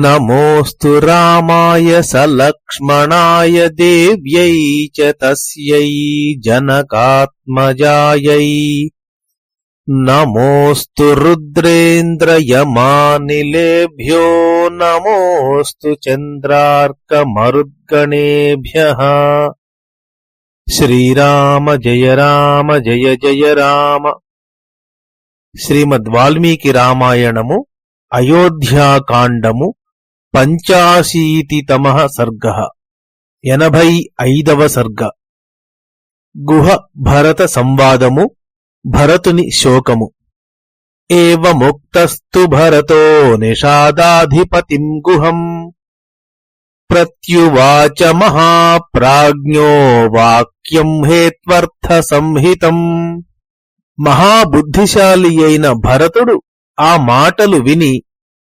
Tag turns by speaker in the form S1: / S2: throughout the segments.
S1: नमोऽस्तु रामाय सलक्ष्मणाय देव्यै च तस्यै जनकात्मजायै नमोऽस्तु रुद्रेन्द्रयमानिलेभ्यो नमोऽस्तु चन्द्रार्कमरुद्गणेभ्यः श्रीराम जय राम जय जय राम श्रीमद्वाल्मीकिरामायणमु అయోధ్యాకాండము పంచాశీతితమ సర్గ. ఎనభై ఐదవ సర్గ. గుహ భరత సంవాదము భరతుని శోకము. ఏవముక్తస్తు భరతో నిషాదాధిపతిం గుహం. ప్రత్యువాచ మహాప్రాజ్ఞో వాక్యం హేత్వర్థ సంహితం. మహాబుద్ధిశాలి అయిన భరతుడు ఆ మాటలు విని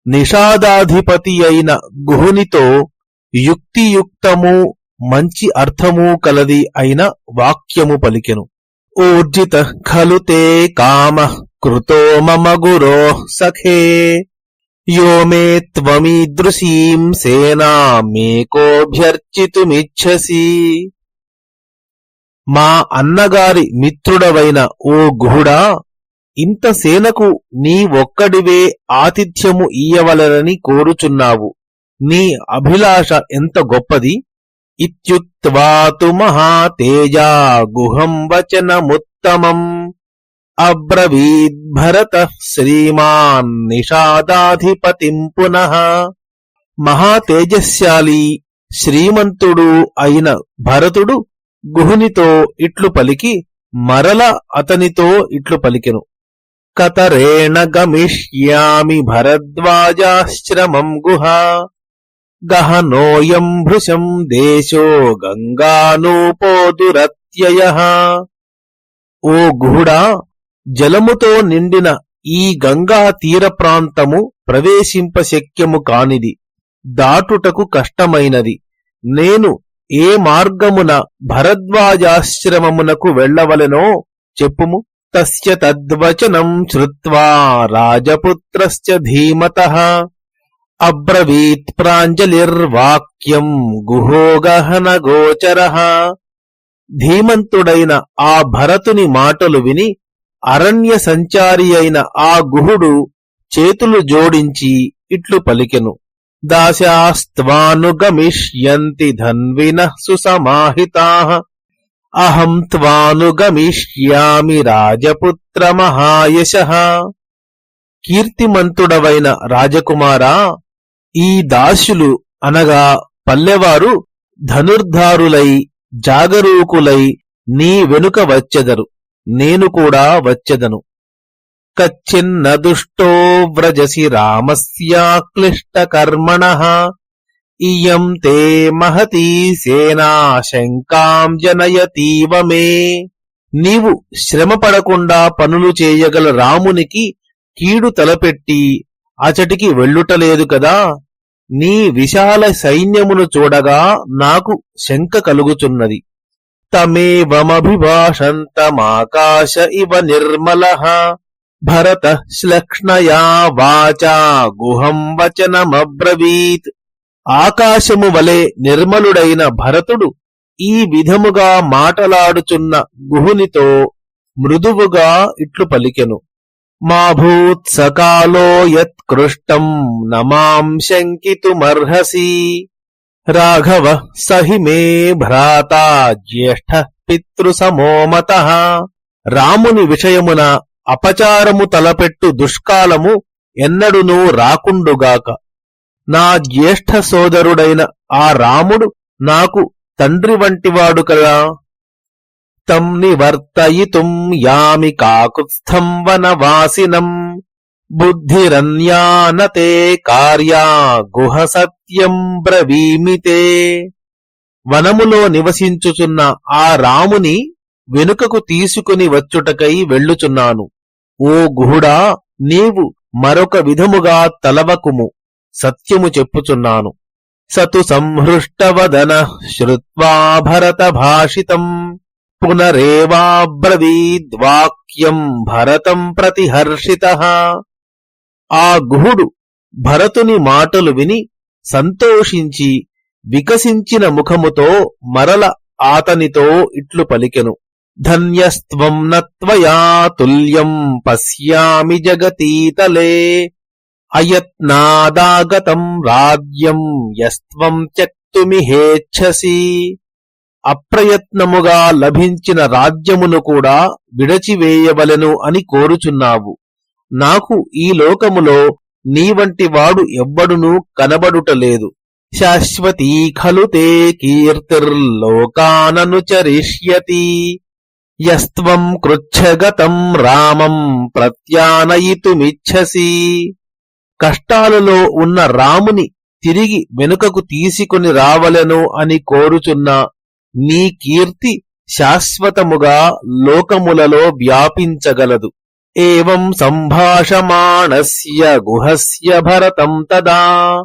S1: నిషాదాధిపతి అయిన గుహునితో యుక్తియుక్తము మంచి అర్థము కలది అయిన వాక్యము పలికెను. ఊర్జిత ఖలు తే కామ కృతో మమ గురో సఖే. యో మే త్వమీదృశీం సేనామేకోభ్యర్చితుమిచ్చసి మా అన్నగారి మిత్రుడవైన ఓ గుహుడా ఇంత సేనకు నీ ఒక్కడివే ఆతిథ్యము ఇయ్యవలనని కోరుచున్నావు. నీ అభిలాష ఎంత గొప్పది? ఇత్యుక్త్వాతు మహాతేజా గుహం వచనముత్తమం. అబ్రవీద్భరత శ్రీమాన్ నిషాదాధిపతిం పునః. మహాతేజశాలి శ్రీమంతుడు అయిన భరతుడు గుహునితో ఇట్లు పలికి మరల అతనితో ఇట్లు పలికెను. కతరేణ గమిష్యామి భరద్వాజాశ్రమం గుహ. గహనోయం భృశం దేశో గంగానూపోదురత్యయ ఓ గుహుడా జలముతో నిండిన ఈ గంగా తీర ప్రాంతము ప్రవేశింపశక్యము కానిది దాటుటకు కష్టమైనది. నేను ఏ మార్గమున భరద్వాజాశ్రమమునకు వెళ్ళవలెనో చెప్పుము. తద్వచనం శ్రుత్వా రాజపుత్రస్య ధీమత. అబ్రవీత్ ప్రాంజలిర్వాక్యం గుహోగహన గోచర. ధీమంతుడైన ఆ భరతుని మాటలు విని అరణ్య సంచారి అయిన ఆ గుహుడు చేతులు జోడించి ఇట్లు పలికెను. దాశాస్త్వానుగమిష్యంతి ధన్విన సుసమాహితా. అహం త్వానుగమిష్యామి రాజపుత్ర మహాయశ కీర్తిమంతుడవైన రాజకుమారా ఈ దాసులు అనగా పల్లెవారు ధనుర్ధారులై జాగరూకులై నీ వెనుక వచ్చెదరు. నేను కూడా వచ్చెదను. కచ్చిన్న దుష్టో వ్రజసి రామస్యాక్లిష్టకర్మణ। ఇయం తే మహతీ సేనా శంకాం జనయతీవ మే. నీవు శ్రమపడకుండా పనులు చేయగల రామునికి కీడు తలపెట్టి అచటికి వెళ్ళుటలేదు కదా. నీ విశాల సైన్యమును చూడగా నాకు శంక కలుగుచున్నది. తమేవమభిభాషంతమాకాశ ఇవ నిర్మల. భరత శ్లక్ష్ణయా వాచా గుహం వచనమబ్రవీత్. ఆకాశము వలె నిర్మలుడైన భరతుడు ఈ విధముగా మాటలాడుచున్న గుహునితో మృదువుగా ఇట్లు పలికెను. మాభూత్ సకాలో యత్కృష్టం నమాం శంకితుమర్హసి. రాఘవ సహి మే భ్రాతా జ్యేష్ఠ పితృసమోమత రాముని విషయమున అపచారము తలపెట్టు దుష్కాలము ఎన్నడునూ రాకుండుగాక. నా జ్యేష్ఠ సోదరుడైన ఆ రాముడు నాకు తండ్రి వంటివాడు కదా. తం నివర్తయితుం యామి కాకుత్స్థం వనవాసినం. బుద్ధిరన్యానతే కార్యా గుహ సత్యం బ్రవీమితే. వనములో నివసించుచున్న ఆ రాముని వెనుకకు తీసుకుని వచ్చుటకై వెళ్ళుచున్నాను. ఓ గుహుడా నీవు మరొక విధముగా తలవకుము. సత్యము చెప్పుచున్నాను. సతు సంహృష్టవదన శ్రుత్వా భరత భాషితం. పునరేవాబ్రవీద్వాక్యం భరతం ప్రతిహర్షిత. ఆ గుహుడు భరతుని మాటలు విని సంతోషించి వికసించిన ముఖముతో మరల ఆతనితో ఇట్లు పలికెను. ధన్యస్త్వం నత్వయా తుల్యం పశ్యామి జగతీతలే. అయత్నాదాగతం రాజ్యం యస్త్వం త్యక్తుమిహేచ్ఛసి అప్రయత్నముగా లభించిన రాజ్యమును కూడా విడచివేయవలెను అని కోరుచున్నావు. నాకు ఈ లోకములో నీవంటి వాడు ఎవ్వడునూ కనబడుటలేదు. శాశ్వతీ ఖలు తే కీర్తిర్లోకాననుచరిష్యతి యస్త్వం కృచ్ఛగతం రామం ప్రత్యానయితుమిచ్చసి కష్టాలలో ఉన్న రాముని తిరిగి వెనుకకు తీసుకుని రావలెను అని కోరుచున్న నీ కీర్తి శాశ్వతముగా లోకములలో వ్యాపించగలదు. ఏం సంభాషమాణస్య గుహస్య భరతం తదా.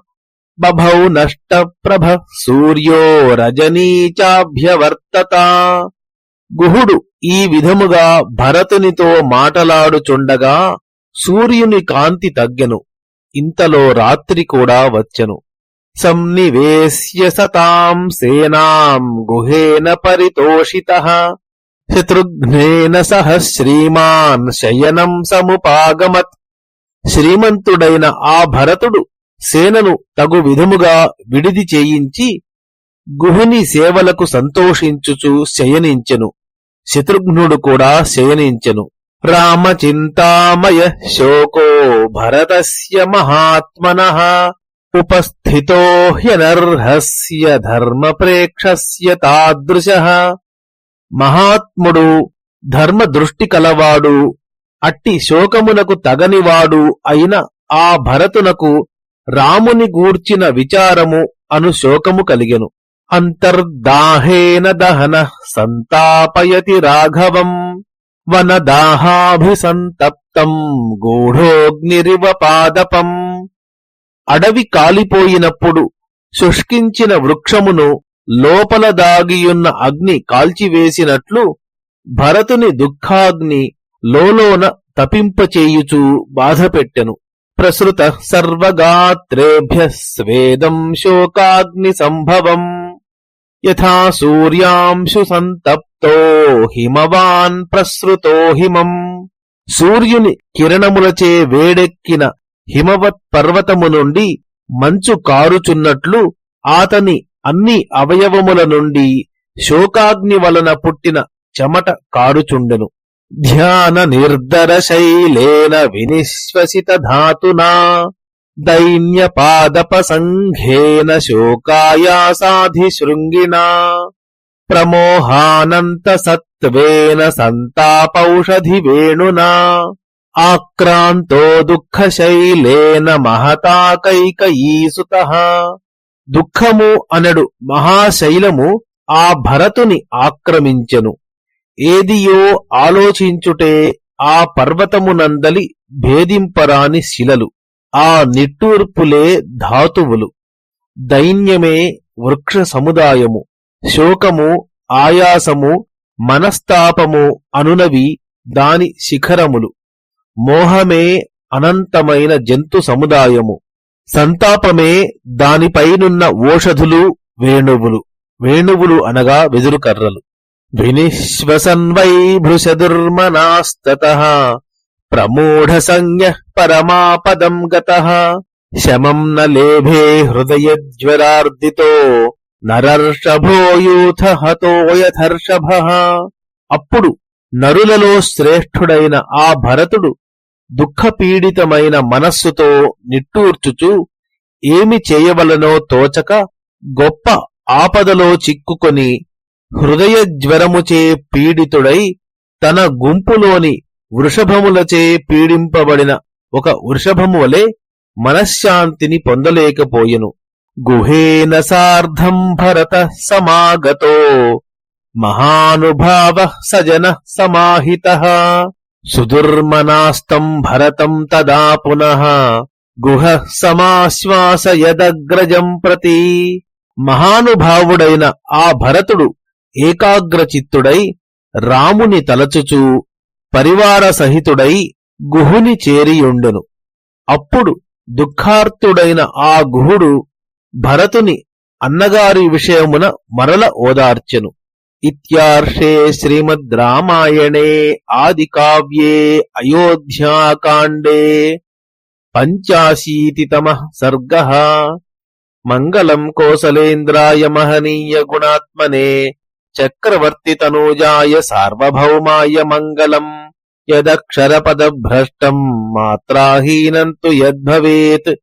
S1: బభౌ నష్టప్రభ సూర్యో రజనీచాభ్యవర్తత. గుహుడు ఈ విధముగా భరతునితో మాటలాడుచుండగా సూర్యుని కాంతి తగ్గెను. ఇంతలో రాత్రి కూడా వచ్చెను. సంనివేశ్య సతాం సేనాం గుహేన పరితోషిత. శత్రుఘ్నేన సహ శ్రీమాన్ శయనం సముపాగమత్. శ్రీమంతుడైన ఆ భరతుడు సేనను తగు విధముగా విడిది చేయించి గుహుని సేవలకు సంతోషించుచు శయనించెను. శత్రుఘ్నుడు కూడా శయనించెను. రామచింతామయ శోకో భరతస్య మహాత్మన ఉపస్థితో హ్యనర్హస్య ధర్మప్రేక్షస్య తాదృశ మహాత్ముడు ధర్మ దృష్టి కలవాడు అట్టి శోకమునకు తగనివాడు అయిన ఆ భరతునకు రాముని గూర్చిన విచారము అను శోకము కలిగెను. అంతర్దాహేన దహన సంతాపయతి రాఘవం. వనదాహాభిసంతప్తం గూఢోగ్నిరివ పాదపం అడవి కాలిపోయినప్పుడు శుష్కించిన వృక్షమును లోపల దాగియున్న అగ్ని కాల్చివేసినట్లు భరతుని దుఃఖాగ్ని లోలోన తపింపచేయుచూ బాధపెట్టెను. ప్రసృత సర్వగాత్రేభ్య స్వేదం శోకాగ్ని సంభవం యథా సూర్యాంశు సంతప్తో హిమవాన్ ప్రసృతో హిమం. సూర్యుని కిరణములచే వేడెక్కిన హిమవత్ పర్వతము నుండి మంచు కారుచున్నట్లు ఆతని అన్ని అవయవముల నుండి శోకాగ్ని వలన పుట్టిన చెమట కారుచుండెను. ధ్యాన నిర్ధర శైలేన వినిశ్వసిత ధాతునా. దైన్య పాదప దైన్యపాదపసంఘేన శోకాయాసాధి శృంగినా ప్రమోహానంత సత్వేన సంతాపౌషధి వేణునా ఆక్రాంతో దుఃఖశైలేన మహతాకైకయీసుత దుఃఖము అనడు మహాశైలము ఆ భరతుని ఆక్రమించెను ఏదియో ఆలోచించుటే ఆ పర్వతమునందలి భేదింపరాని శిలలు ఆ నిట్టూర్పులే ధాతువులు. దైన్యమే వృక్ష సముదాయము. శోకము ఆయాసము మనస్తాపము అనునవి దాని శిఖరములు. మోహమే అనంతమైన జంతు సముదాయము. సంతాపమే దానిపైనున్న ఓషధులు వేణువులు. వేణువులు అనగా వెదురు కర్రలు వినిశ్వసన్వై భృశదుర్మనాస్తత ప్రమూఢ సంజ్ఞ పరమాపదం గత. శమం న లేభే హృదయజ్వరార్దితో నరర్షభోయూథ హతోయథర్షభ అప్పుడు నరులలో శ్రేష్ఠుడైన ఆ భరతుడు దుఃఖపీడితమైన మనస్సుతో నిట్టూర్చుచూ ఏమి చేయవలనో తోచక గొప్ప ఆపదలో చిక్కుకొని హృదయ జ్వరముచే పీడితుడై తన గుంపులోని వృషభములచే పీడింపబడిన ఒక వృషభము వలె మనశ్శాంతిని పొందలేకపోయెను. గుహేన సార్ధం భరత సమాగతో మహానుభావ సజన సమాహిత సుదుర్మనాస్తం భరతం తదా పునః గుహ సమాశ్వాసయదగ్రజం ప్రతి మహానుభావుడైన ఆ భరతుడు ఏకాగ్రచిత్తుడై రాముని తలచుచూ పరివార సహితుడై గుహుని చేరియుండెను. అప్పుడు దుఃఖార్తుడైన ఆ గుహుడు భరతుని అన్నగారి విషయమున మరల ఓదార్చెను. ఇత్యార్షే శ్రీమద్ రామాయణే ఆది కావ్యే అయోధ్యాకాండే పంచాశీతితమ సర్గ. మంగళం కోసలేంద్రాయ మహనీయ గుణాత్మనే చక్రవర్తి తనూజాయ సార్వభౌమాయ మంగళం యదక్షరపదభ్రష్టం మాత్రాహీనం తు యద్భవేత్.